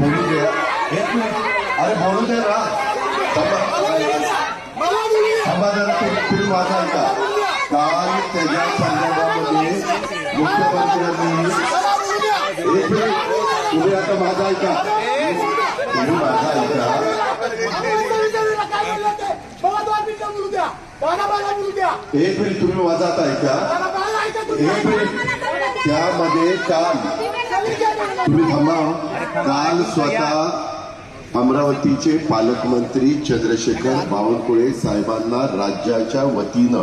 बोलू दे एक मिनिट. अरे बोलू दे ना. जरा तुम्ही तुम्ही माझा ऐका. काल त्याच्या संदर्भामध्ये मुख्यमंत्र्यांनी एक मिनिट. तुम्ही आता माझा ऐका. तुम्ही माझा ऐका. एक मिनिट तुम्ही माझा आता ऐका. एक मिनिट. त्यामध्ये काल तुम्ही थांबा काल स्वतः अमरावतीचे पालकमंत्री चंद्रशेखर बावनकुळे साहेबांना राज्याच्या वतीनं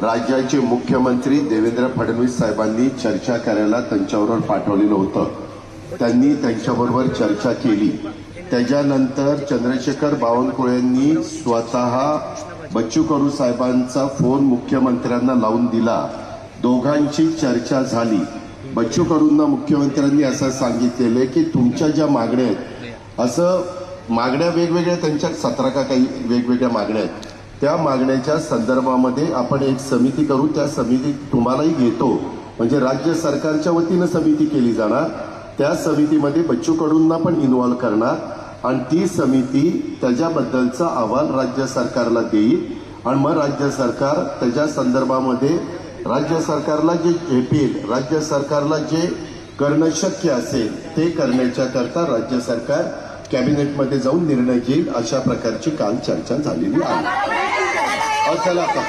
राज्याचे मुख्यमंत्री देवेंद्र फडणवीस साहेबांनी चर्चा करायला त्यांच्याबरोबर पाठवलेलं होतं. त्यांनी त्यांच्याबरोबर चर्चा केली. त्याच्यानंतर चंद्रशेखर बावनकुळेंनी स्वतः बच्चू कडू साहेबांचा फोन मुख्यमंत्र्यांना लावून दिला. दोघांची चर्चा झाली. बच्चू कडूंना मुख्यमंत्र्यांनी असं सांगितलेलं की तुमच्या ज्या मागण्या आहेत असं मागण्या वेगवेगळ्या त्यांच्या सतरा का काही वेगवेगळ्या मागण्या आहेत. त्या मागण्याच्या संदर्भामध्ये आपण एक समिती करू त्या समितीत तुम्हालाही घेतो. म्हणजे राज्य सरकारच्या वतीनं समिती केली जाणार. त्या समितीमध्ये बच्चू कडूंना पण इन्व्हॉल्व करणार आणि ती समिती त्याच्याबद्दलचा अहवाल राज्य सरकारला देईल. आणि मग राज्य सरकार त्याच्या संदर्भामध्ये राज्य सरकारला जे झेपेल राज्य सरकारला जे करणं शक्य असेल ते करण्याच्या करता राज्य सरकार कॅबिनेटमध्ये जाऊन निर्णय घेईल अशा प्रकारची काल चर्चा झालेली आहे. चला आता.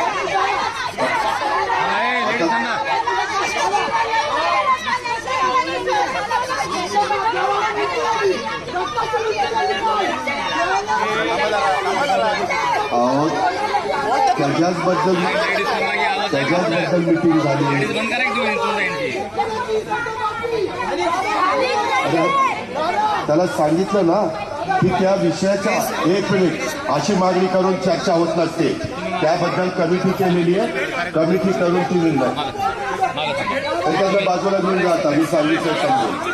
अहो त्याच्याबद्दल मिटिंग झाली त्याला सांगितलं ना की त्या विषयाच्या एक मिनिट अशी मागणी करून चर्चा होत नसते. त्याबद्दल कमिटी केलेली आहे. कमिटी करून ती निर्णय त्याच्या बाजूला घेऊन जाता मी सांगितलं समजून.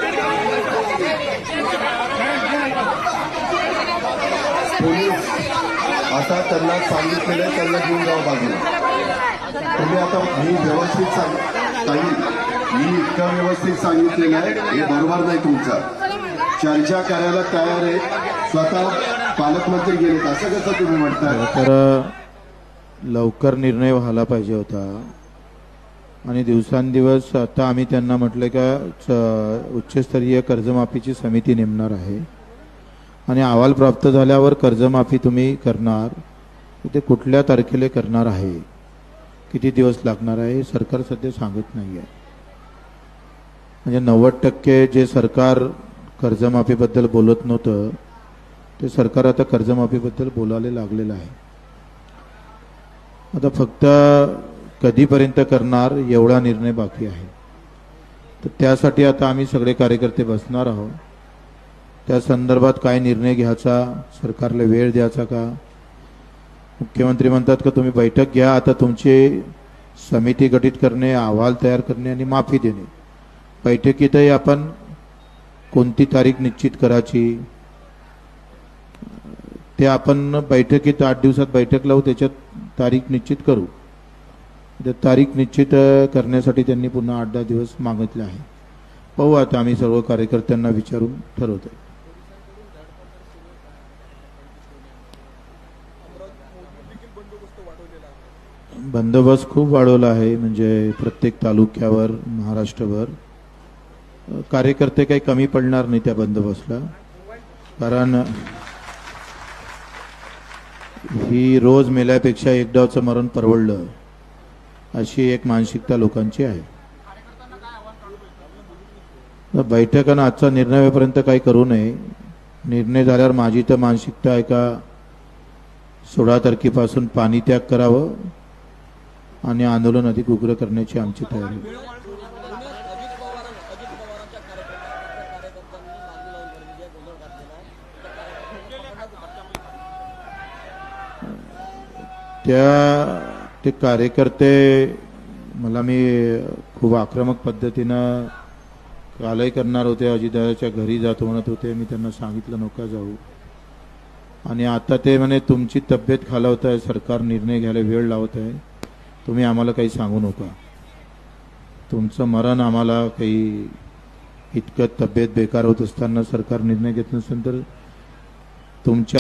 पोलीस आता त्यांना सांगितलेलं आहे त्यांना घेऊन जावं बाजूला. तुम्ही आता मी व्यवस्थित सांग ताई मी इतकं व्यवस्थित सांगितलेलं आहे हे बरोबर नाही तुमचं. चर्चा करायला तयार आहे. स्वतः पालकमंत्री गेलेत असं कसं तुम्ही म्हणताय तर लवकर निर्णय व्हायला पाहिजे होता. आणि दिवसांदिवस आता आम्ही त्यांना म्हटलं का उच्चस्तरीय कर्जमाफीची समिती नेमणार आहे. आणि अहवाल प्राप्त झाल्यावर कर्जमाफी तुम्ही करणार. ते कुठल्या तारखेला करणार आहे? किती दिवस लागणार आहे हे सरकार सध्या सांगत नाही आहे म्हणजे नव्वद टक्के जे सरकार कर्जमाफीबद्दल बोलत नव्हतं ते सरकार आता कर्जमाफीबद्दल बोलायला लागलेलं आहे. आता फक्त कधीपर्यंत करणार एवढा निर्णय बाकी आहे. तर त्यासाठी आता आम्ही सगळे कार्यकर्ते बसणार आहोत. त्या संदर्भात काय निर्णय घ्यायचा सरकारला वेळ द्यायचा का? मुख्यमंत्री म्हणतात का तुम्ही बैठक घ्या आता तुमची समिती गठीत करणे अहवाल तयार करणे आणि माफी देणे. बैठकीतही आपण कोणती तारीख निश्चित करायची? ते आपण बैठकीत आठ दिवसात बैठक लावू त्याच्यात तारीख निश्चित करू. त्या तारीख निश्चित करण्यासाठी त्यांनी पुन्हा आठ दहा दिवस मागितले आहे. पाहू आता आम्ही सर्व कार्यकर्त्यांना विचारून ठरवतोय. बंदोबस्त खूप वाढवला आहे म्हणजे प्रत्येक तालुक्यावर महाराष्ट्रभर. कार्यकर्ते काही कमी पडणार नाही त्या बंदोबस्तला. कारण ही रोज मेल्यापेक्षा एक डावचं मरण परवडलं अशी एक मानसिकता लोकांची आहे. बैठकानं आजचा निर्णय होईपर्यंत काही करू नये. निर्णय झाल्यावर माझी तर मानसिकता आहे का सोळा तारखेपासून पाणी त्याग करावं. आणि आंदोलन अधिक उग्र करण्याची आमची तयारी. त्या ते कार्यकर्ते मला मी खूप आक्रमक पद्धतीनं कालही करणार होते अजितदादाच्या घरी जातो म्हणत होते मी त्यांना सांगितलं नका जाऊ. आणि आता ते म्हणे तुमची तब्येत खालावत आहे सरकार निर्णय घ्यायला वेळ लावत आहे. तुम्ही आम्हाला काही सांगू नका. तुमचं मरण आम्हाला काही इतकं तब्येत बेकार होत असताना सरकार निर्णय घेत नसेल तर तुमच्या